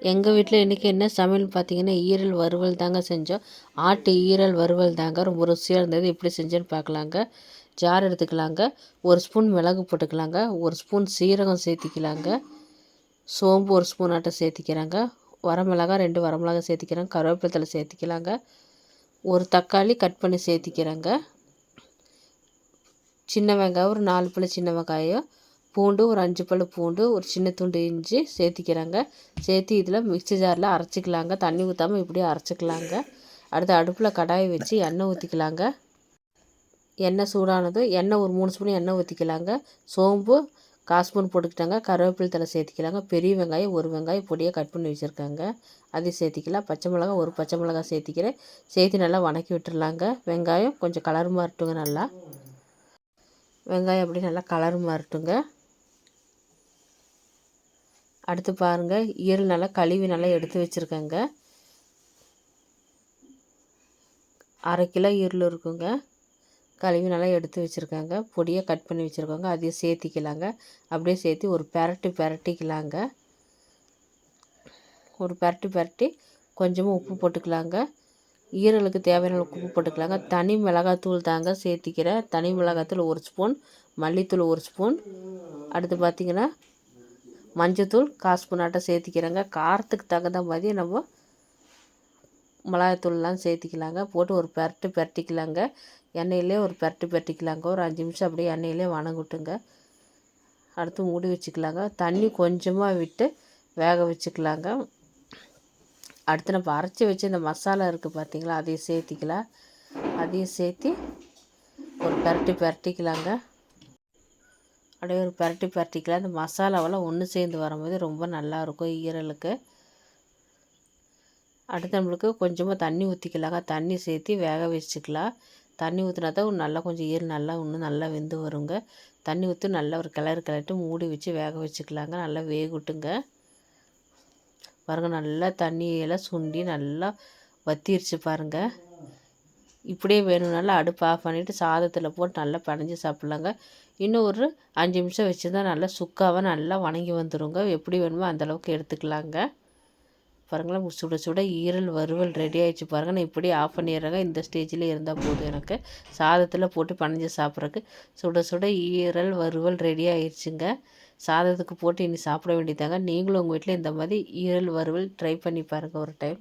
எங்கள் வீட்டில் இன்றைக்கி என்ன சமையல் பார்த்தீங்கன்னா ஈரல் வறுவல் தாங்க செஞ்சோம். ஆட்டு ஈரல் வறுவல் தாங்க ரொம்ப ருசியாக இருந்தது. எப்படி செஞ்சேன்னு பார்க்கலாங்க ஜார் எடுத்துக்கலாங்க. ஒரு ஸ்பூன் மிளகு போட்டுக்கலாங்க. ஒரு ஸ்பூன் சீரகம் சேர்த்திக்கலாங்க. சோம்பு ஒரு ஸ்பூன் ஆட்டம் சேர்த்திக்கிறாங்க. வரமிளகா ரெண்டு வரமிளகா சேர்த்திக்கிறாங்க கருவேப்பிலை தலை சேர்த்திக்கலாங்க. ஒரு தக்காளி கட் பண்ணி சேர்த்திக்கிறாங்க. சின்ன வெங்காயம் ஒரு நாலு பழம் சின்ன வெங்காயம். பூண்டு ஒரு அஞ்சு பல் பூண்டு ஒரு சின்ன துண்டு இஞ்சி சேர்த்திக்கிறாங்க. சேர்த்து இதில் மிக்ஸி ஜாரில் அரைச்சிக்கலாங்க. தண்ணி ஊற்றாமல் இப்படியே அரைச்சிக்கலாங்க. அடுத்து அடுப்பில் கடாயை வச்சு எண்ணெய் ஊற்றிக்கலாங்க எண்ணெய் சூடானதும் எண்ணெய் ஒரு மூணு ஸ்பூன் எண்ணெய் ஊற்றிக்கலாங்க சோம்பு கால் ஸ்பூன் போட்டுக்கிட்டாங்க. கருவேப்பிலை தலை சேர்த்திக்கலாங்க. பெரிய வெங்காயம் ஒரு வெங்காயம் பொடியாக கட் பண்ணி வச்சுருக்காங்க. அதையும் சேர்த்திக்கலாம். பச்சை மிளகா ஒரு பச்சை மிளகா சேர்த்திக்கிறேன். சேர்த்து நல்லா வணக்கி விட்டுடலாங்க வெங்காயம் கொஞ்சம் கலர் மாறட்டுங்க நல்லா. வெங்காயம் அப்படி நல்லா கலர் மாறட்டுங்க. அடுத்து பாருங்கள் ஈரல் நல்லா கழுவி நல்லா எடுத்து வச்சுருக்கேங்க. அரை கிலோ ஈரல் இருக்குங்க. கழுவி நல்லா எடுத்து வச்சுருக்காங்க. பொடியாக கட் பண்ணி வச்சுருக்காங்க. அதையும் சேர்த்திக்கலாங்க. அப்படியே சேர்த்து ஒரு பெரட்டி பெரட்டிக்கலாங்க. ஒரு பெரட்டி பெரட்டி கொஞ்சமாக உப்பு போட்டுக்கலாங்க. ஈரலுக்கு தேவையான உப்பு போட்டுக்கலாங்க. தனி மிளகாத்தூள் தாங்க சேர்த்திக்கிறேன். தனி மிளகாத்தூள் ஒரு ஸ்பூன். மல்லித்தூள் ஒரு ஸ்பூன். அடுத்து பார்த்திங்கன்னா மஞ்சத்தூள் காசு சேர்த்திக்கிறாங்க சேர்த்திக்கிறேங்க. காரத்துக்கு தகுந்த மாதிரி நம்ம மிளகாத்தூள்லாம் சேர்த்திக்கலாங்க. போட்டு ஒரு பெரட்டு பெரட்டிக்கலாங்க. எண்ணெயிலே ஒரு பெரட்டு பெரட்டிக்கலாங்க. ஒரு அஞ்சு நிமிஷம் அப்படியே எண்ணெயிலே வணங்கிட்டுங்க. அடுத்து மூடி வச்சுக்கலாங்க. தண்ணி கொஞ்சமாக விட்டு வேக வச்சுக்கலாங்க. அடுத்து நம்ம அரைச்சி வச்சு இந்த மசாலா இருக்குது பார்த்திங்களா அதையும் சேர்த்திக்கலாம். அதையும் சேர்த்தி ஒரு பெரட்டி பெரட்டிக்கலாங்க. அப்படியே ஒரு பரட்டி பரட்டிக்கலாம் அந்த மசாலாவெல்லாம் ஒன்று சேர்ந்து வரும்போது ரொம்ப நல்லாயிருக்கும் ஈரலுக்கு. அடுத்து நம்மளுக்கு கொஞ்சமாக தண்ணி ஊற்றிக்கலாங்க தண்ணி சேர்த்து வேக வச்சுக்கலாம். தண்ணி ஊற்றினா தான் நல்லா கொஞ்சம் ஈரல் நல்லா இன்னும் நல்லா வெந்து வருங்க. தண்ணி ஊற்றி நல்லா ஒரு கிளறு கிளறிட்டு மூடி வச்சு வேக வச்சுக்கலாங்க. நல்லா வேகட்டுங்க. பாருங்கள் நல்லா தண்ணியெல்லாம் சுண்டி நல்லா வத்திருச்சு பாருங்கள் இப்படியே வேணும்னாலும் அடுப்பு ஆஃப் பண்ணிவிட்டு சாதத்தில் போட்டு நல்லா பனைஞ்சு சாப்பிட்லாங்க. இன்னும் ஒரு அஞ்சு நிமிஷம் வச்சுருந்தா நல்லா சுக்காவாக நல்லா வணங்கி வந்துடுங்க எப்படி வேணுமோ அந்தளவுக்கு எடுத்துக்கலாங்க. பாருங்களேன் சுட சுட ஈரல் வறுவல் ரெடி ஆகிடுச்சு பாருங்கள் நான் இப்படி ஆஃப் பண்ணிடுறேங்க. இந்த ஸ்டேஜில் இருந்தால் போதும் எனக்கு. சாதத்தில் போட்டு பனைஞ்சு சாப்பிட்றதுக்கு. சுட சுட ஈரல் வறுவல் ரெடி ஆயிடுச்சுங்க. சாதத்துக்கு போட்டு இனி சாப்பிட வேண்டியதாங்க நீங்களும் உங்கள் வீட்டில் இந்த மாதிரி ஈரல் வறுவல் ட்ரை பண்ணி பாருங்கள் ஒரு டைம்